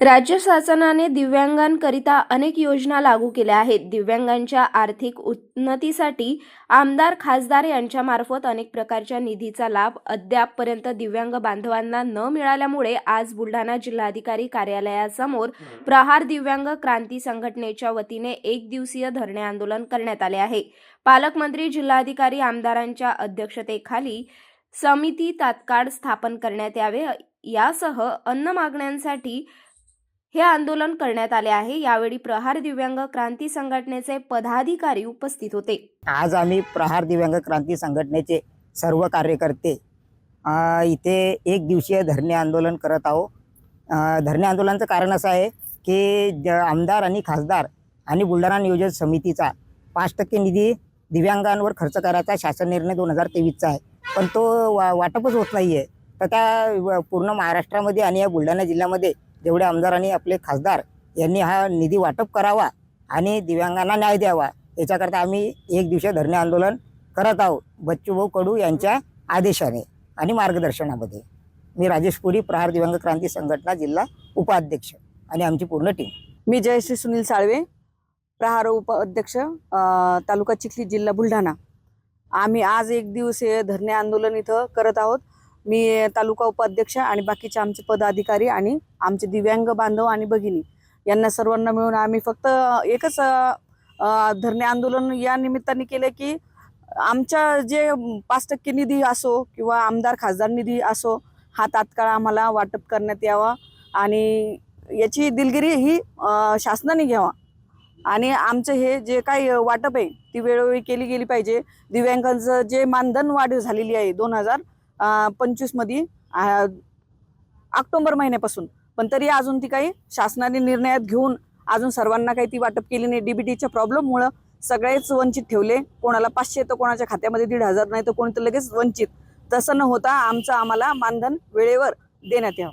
राज्य शासनाने दिव्यांगांकरिता अनेक योजना लागू केल्या आहेत. दिव्यांगांच्या आर्थिक उन्नतीसाठी आमदार खासदार यांच्यामार्फत अनेक प्रकारच्या निधीचा लाभ अद्यापपर्यंत दिव्यांग बांधवांना न मिळाल्यामुळे आज बुलढाणा जिल्हाधिकारी कार्यालयासमोर प्रहार दिव्यांग क्रांती संघटनेच्या वतीने एक दिवसीय धरणे आंदोलन करण्यात आले आहे. पालकमंत्री जिल्हाधिकारी आमदारांच्या अध्यक्षतेखाली समिती तात्काळ स्थापन करण्यात यावे. यासह अन्न मागण्यांसाठी हे आंदोलन करण्यात आले आहे. यावेळी प्रहार दिव्यांग क्रांती संघटनेचे पदाधिकारी उपस्थित होते. आज आम्ही प्रहार दिव्यांग क्रांती संघटनेचे सर्व कार्यकर्ते अ, इथे एक दिवसीय धरणे आंदोलन करत आहोत. अ, धरणे आंदोलनाचं कारण असं आहे की ज- आमदार आणि खासदार आणि बुलढाणा नियोजन समितीचा पाच टक्के निधी दिव्यांगांवर खर्च करायचा शासन निर्णय दोन हजार तेवीसचा आहे. पण तो वा वाटपच होत नाही आहे तर त्या व- पूर्ण महाराष्ट्रामध्ये आणि या बुलढाणा जिल्ह्यामध्ये जेवढे आमदार आणि आपले खासदार यांनी हा निधी वाटप करावा आणि दिव्यांगांना न्याय द्यावा याच्याकरता आम्ही एक दिवशी धरणे आंदोलन करत आहोत बच्चूभाऊ कडू यांच्या आदेशाने आणि मार्गदर्शनामध्ये. मी राजेश पुरी प्रहार दिव्यांग क्रांती संघटना जिल्हा उपाध्यक्ष आणि आमची पूर्ण टीम. मी जयश्री सुनील साळवे प्रहार उपाध्यक्ष तालुका चिखली जिल्हा बुलढाणा. आम्ही आज एक दिवसीय धरणे आंदोलन इथं करत आहोत. मी तालुका उपाध्यक्ष आणि बाकीचे आमचे पदाधिकारी आणि आमचे दिव्यांग बांधव आणि भगिनी यांना सर्वांना मिळून आम्ही फक्त एकच धरणे आंदोलन या निमित्ताने केलं की आमच्या जे पाच टक्के निधी असो किंवा आमदार खासदार निधी असो हा तात्काळ आम्हाला वाटप करण्यात यावा आणि याची दिलगिरी ही शासनाने घ्यावा. आणि आमचं हे जे काही वाटप आहे ती वेळोवेळी केली गेली पाहिजे. दिव्यांगांचं जे मानधन वाढ झालेली आहे दोन हजार पंचवीसमध्ये ऑक्टोबर महिन्यापासून. पण तरी अजून ती काही शासनाने निर्णयात घेऊन अजून सर्वांना काही ती वाटप केली नाही. डीबीटीच्या प्रॉब्लेममुळं सगळेच वंचित ठेवले. कोणाला पाचशे तर कोणाच्या खात्यामध्ये दीड हजार नाही तर कोणी तर लगेच वंचित. तसं न होता आमचं आम्हाला मानधन वेळेवर देण्यात यावं.